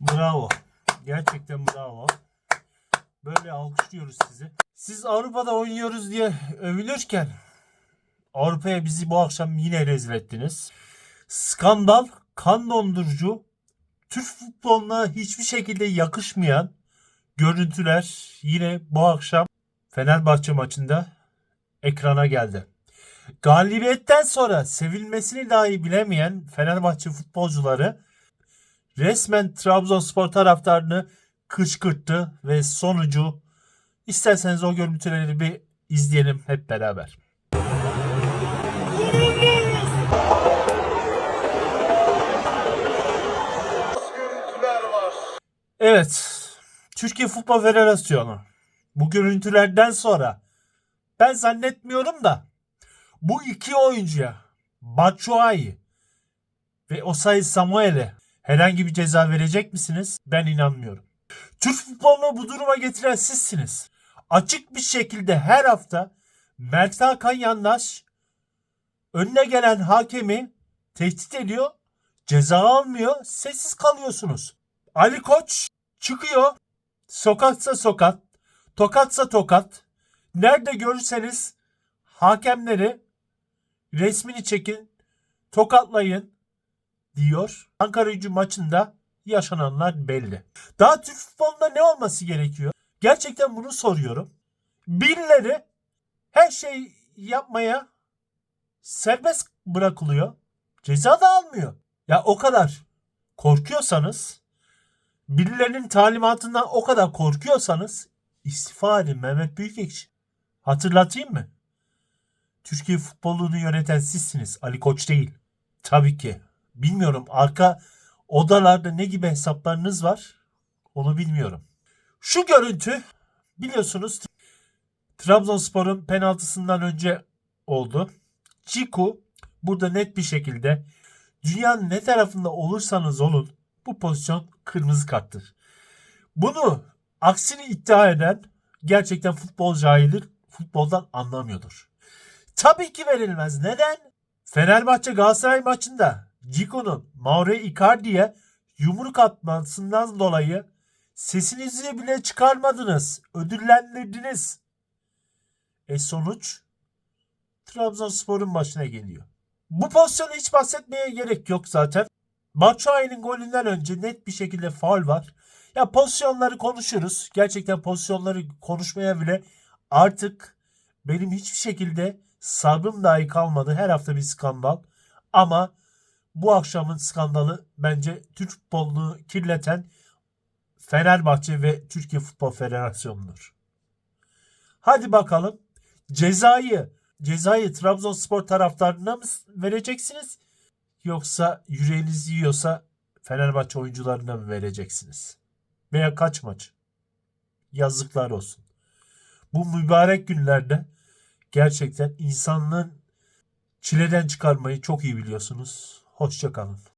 Bravo. Gerçekten bravo. Böyle alkışlıyoruz sizi. Siz Avrupa'da oynuyoruz diye övülürken Avrupa'ya bizi bu akşam yine rezil ettiniz. Skandal, kan dondurucu, Türk futboluna hiçbir şekilde yakışmayan görüntüler yine bu akşam Fenerbahçe maçında ekrana geldi. Galibiyetten sonra sevilmesini dahi bilemeyen Fenerbahçe futbolcuları resmen Trabzonspor taraftarını kışkırttı ve sonucu isterseniz o görüntüleri bir izleyelim hep beraber. Evet. Türkiye Futbol Federasyonu bu görüntülerden sonra ben zannetmiyorum da bu iki oyuncuya Batshuayi ve Osayi Samuel'e herhangi bir ceza verecek misiniz? Ben inanmıyorum. Türk futbolunu bu duruma getiren sizsiniz. Açık bir şekilde her hafta Mert Hakan Yandaş önüne gelen hakemi tehdit ediyor. Ceza almıyor. Sessiz kalıyorsunuz. Ali Koç çıkıyor. Sokaksa sokak, tokatsa tokat. Nerede görürseniz hakemleri resmini çekin, tokatlayın diyor. Ankara gücü maçında yaşananlar belli. Daha Türk futbolunda ne olması gerekiyor? Gerçekten bunu soruyorum. Birileri her şey yapmaya serbest bırakılıyor. Ceza da almıyor. Ya o kadar korkuyorsanız birilerinin talimatından o kadar korkuyorsanız istifa edin Mehmet Büyükekşi. Hatırlatayım mı? Türkiye futbolunu yöneten sizsiniz. Ali Koç değil. Tabii ki. Bilmiyorum arka odalarda ne gibi hesaplarınız var onu bilmiyorum. Şu görüntü biliyorsunuz Trabzonspor'un penaltısından önce oldu. Ciku burada net bir şekilde dünyanın ne tarafında olursanız olun bu pozisyon kırmızı karttır. Bunu aksini iddia eden gerçekten futbol cahildir. Futboldan anlamıyordur. Tabii ki verilmez. Neden? Fenerbahçe Galatasaray maçında Ciko'nun Mauro Icardi'ye yumruk atmasından dolayı sesinizi bile çıkarmadınız. Ödüllendirdiniz. E sonuç Trabzonspor'un başına geliyor. Bu pozisyonu hiç bahsetmeye gerek yok zaten. Batshuayi'nin golünden önce net bir şekilde faul var. Ya pozisyonları konuşuruz. Gerçekten pozisyonları konuşmaya bile artık benim hiçbir şekilde sabrım dahi kalmadı. Her hafta bir skandal. Ama bu akşamın skandalı bence Türk futbolunu kirleten Fenerbahçe ve Türkiye Futbol Federasyonu'dur. Hadi bakalım cezayı cezayı Trabzonspor taraftarına mı vereceksiniz? Yoksa yüreğiniz yiyorsa Fenerbahçe oyuncularına mı vereceksiniz? Veya kaç maç? Yazıklar olsun. Bu mübarek günlerde gerçekten insanlığın çileden çıkarmayı çok iyi biliyorsunuz. Hoşçakalın.